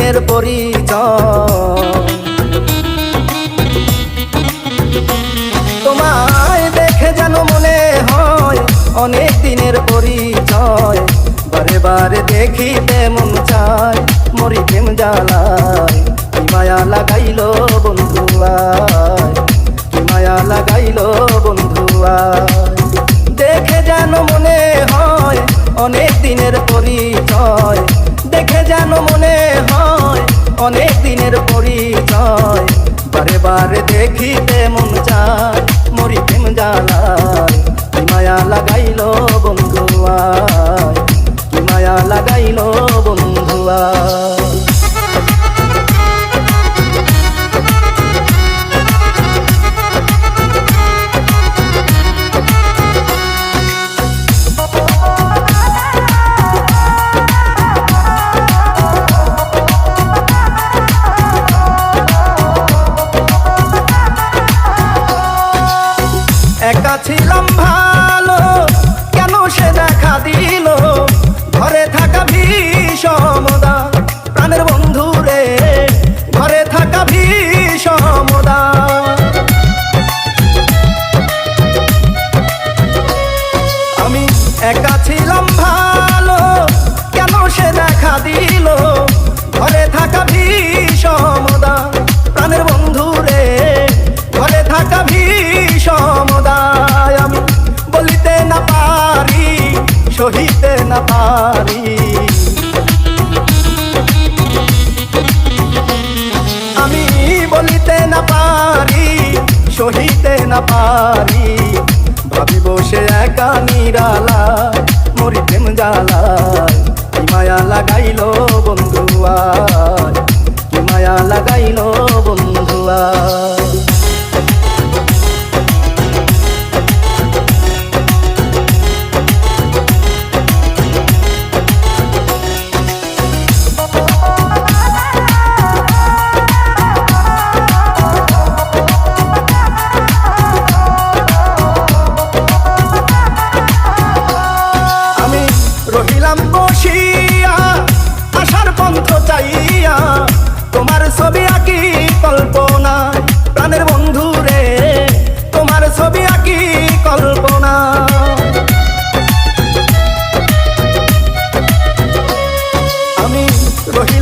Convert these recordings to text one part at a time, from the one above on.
দিনের পরিচয়। তোমায় দেখে যেন মনে হয় অনেক দিনের পরিচয়। বারে বারে দেখিতে মন চায় মরি প্রেম জ্বালায়। মায়া লাগাইল বন্ধুয়ায় কি মায়া লাগাইল বন্ধুয়ায় বারে দেখিতে মন চায় মরি প্রেম জ্বালায়। একা ছিলাম ভালো বলিতে না পারি সহিতে না পারি। ভাবি বসে একা নিরালা মরি প্রেম মায়া লাগাইল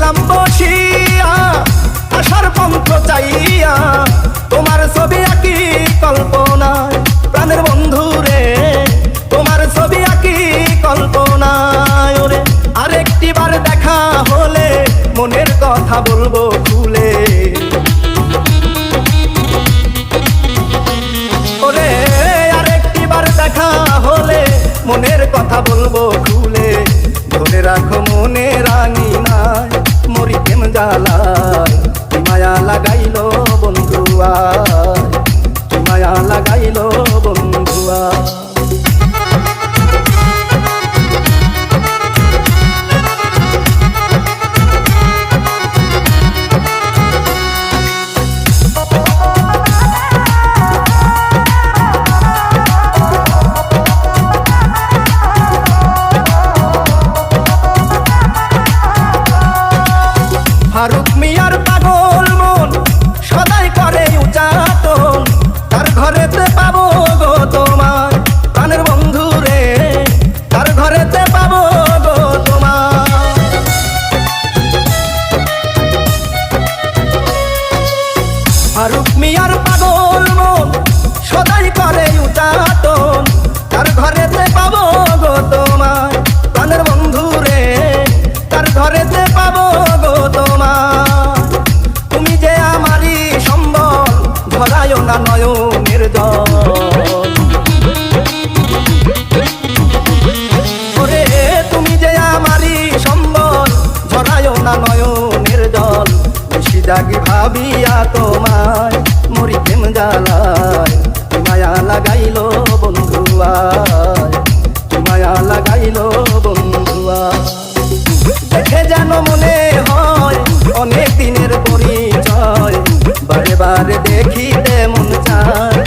রহিলাম বসিয়া, আশার পন্থ চাইয়া, তোমার ছবি আঁকি কল্পনায়। প্রাণের বন্ধু রে, তোমার ছবি আঁকি কল্পনায় ওরে। আরেকটি বার দেখা হলে মনের কথা বলব খুলে ওরে আরেকটি বার দেখা হলে মনের কথা বলব পাগল মন সদাই করে উচাটন তার ঘরেতে কানা নয়নের জল। ওরে, তুমি যে আমারই সম্বল, ঝরায়ও না নয়নের জল। বেশি জাগি ভাবিয়া তোমায় মরি প্রেম জ্বালায়। মায়া লাগাইলো বন্ধুয়া দেখে যেন মনে হয় অনেক দিনের পরিচয়। বারে বারে দেখিতে যায়